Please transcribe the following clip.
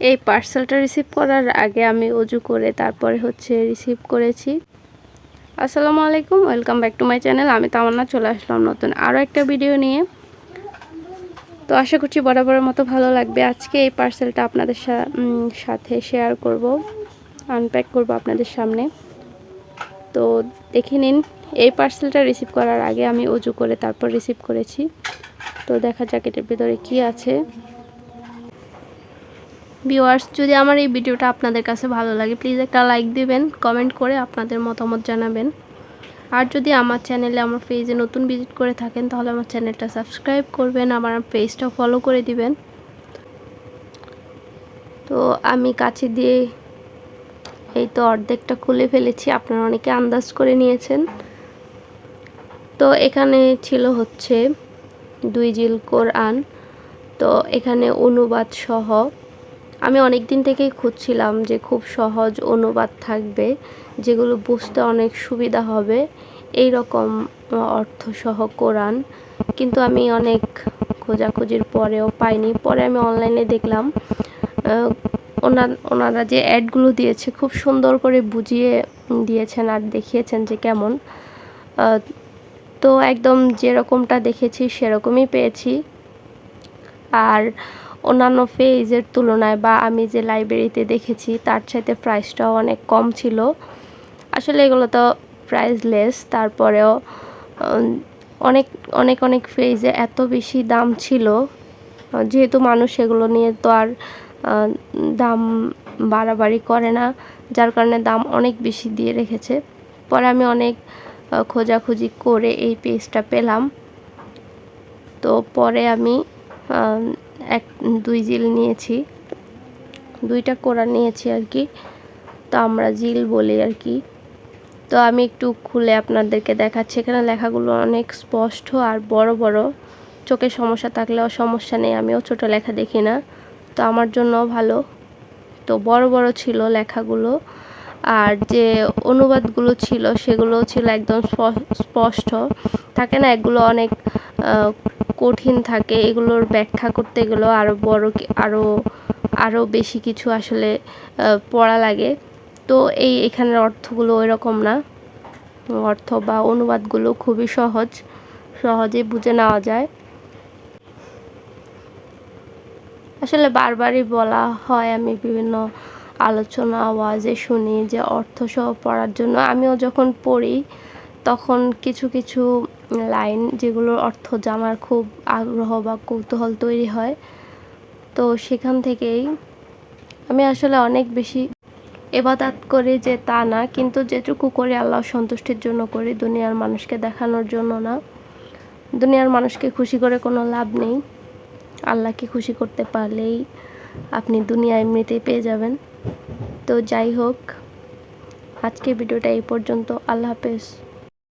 এই পার্সেলটা রিসিভ করার আগে আমি অজু করে তারপরে হচ্ছে রিসিভ করেছি। আসসালামু আলাইকুম welcome back to my channel আমি তামান্না চলে আসলাম নতুন আরও একটা ভিডিও নিয়ে। তো আশা করছি বরাবরের মতো ভালো লাগবে। আজকে এই পার্সেলটা আপনাদের সাথে শেয়ার করব আনপ্যাক করব আপনাদের সামনে। তো দেখে নিন, এই পার্সেলটা রিসিভ করার আগে আমি অজু করে তারপর রিসিভ করেছি। তো দেখা যাক এটার ভিতরে কী আছে। ভিউয়ার্স, যদি আমার এই ভিডিওটা আপনাদের কাছে ভালো লাগে প্লিজ একটা লাইক দিবেন কমেন্ট করে আপনাদের মতামত জানাবেন। আর যদি আমার চ্যানেলে আমার পেজে নতুন ভিজিট করে থাকেন, তাহলে আমার চ্যানেলটা সাবস্ক্রাইব করবেন, আমার পেজটা ফলো করে দিবেন। তো আমি কাছে দিয়ে এই তো অর্ধেকটা খুলে ফেলেছি, আপনারা অনেকে আন্দাজ করে নিয়েছেন। তো এখানে ছিল হচ্ছে দুই জিল কোরআন, তো এখানে অনুবাদ সহ আমি অনেক দিন থেকেই খুঁজছিলাম যে খুব সহজ অনুবাদ থাকবে, যেগুলো বুঝতে অনেক সুবিধা হবে। এই রকম অর্থসহ কোরআন। কিন্তু আমি অনেক খোঁজাখুঁজির পরেও পাইনি। পরে আমি অনলাইনে দেখলাম ওনার, ওনারা যে অ্যাডগুলো দিয়েছে, খুব সুন্দর করে বুঝিয়ে দিয়েছেন আর দেখিয়েছেন যে কেমন। তো একদম যেরকমটা দেখেছি, সেরকমই পেয়েছি। আর অন্যান্য পেজের তুলনায় বা আমি যে লাইব্রেরিতে দেখেছি তার চাইতে প্রাইসটাও অনেক কম ছিল। আসলে এগুলো তো প্রাইসলেস তারপরেও অনেক অনেক অনেক পেজে এত বেশি দাম ছিল। যেহেতু মানুষ এগুলো নিয়ে তো আর দাম বাড়াবাড়ি করে না যার কারণে দাম অনেক বেশি দিয়ে রেখেছে। পরে আমি অনেক খোঁজাখুঁজি করে এই পেজটা পেলাম। তো পরে আমি আম, এক, দুই জিল নিয়েছি। দুইটা কোরআন নিয়েছি আর কি। তো আমরা জিল বলি আর কি। তো আমি একটু খুলে আপনাদেরকে দেখাচ্ছি। এখানে লেখাগুলো অনেক স্পষ্ট আর বড় বড়। চোখের সমস্যা থাকলেও সমস্যা নেই। আমিও ছোট লেখা দেখি না। তো আমার জন্য ভালো। তো বড় বড় ছিল লেখাগুলো। আর যে অনুবাদগুলো ছিল সেগুলো ছিল একদম স্প- স্পষ্ট। থাকে না, এগুলো অনেক কঠিন থাকে, এগুলোর ব্যাখ্যা করতে গেলেও আরও বড় আরও আরও বেশি কিছু আসলে পড়া লাগে। তো এই এখানের অর্থগুলো ওই রকম না। অর্থ বা অনুবাদগুলো খুবই সহজ, সহজে বুঝে নেওয়া যায়। আসলে বারবারই বলা হয়, আমি বিভিন্ন আলোচনা আওয়াজে শুনি যে অর্থ সহ পড়ার জন্য। আমিও যখন পড়ি, তখন কিছু কিছু লাইন যেগুলোর অর্থ জানার খুব আগ্রহ বা কৌতূহল তৈরি হয়। তো সেখান থেকেই আমি আসলে অনেক বেশি এবাদাত করি যে তা না, কিন্তু যেটুকু করি আল্লাহ সন্তুষ্টির জন্য করি, দুনিয়ার মানুষকে দেখানোর জন্য না। দুনিয়ার মানুষকে খুশি করে কোনো লাভ নেই। আল্লাহকে খুশি করতে পারলেই আপনি দুনিয়া এমনিতেই পেয়ে যাবেন। তো যাই হোক আজকে ভিডিওটা এই পর্যন্ত। আল্লাহ হাফেজ।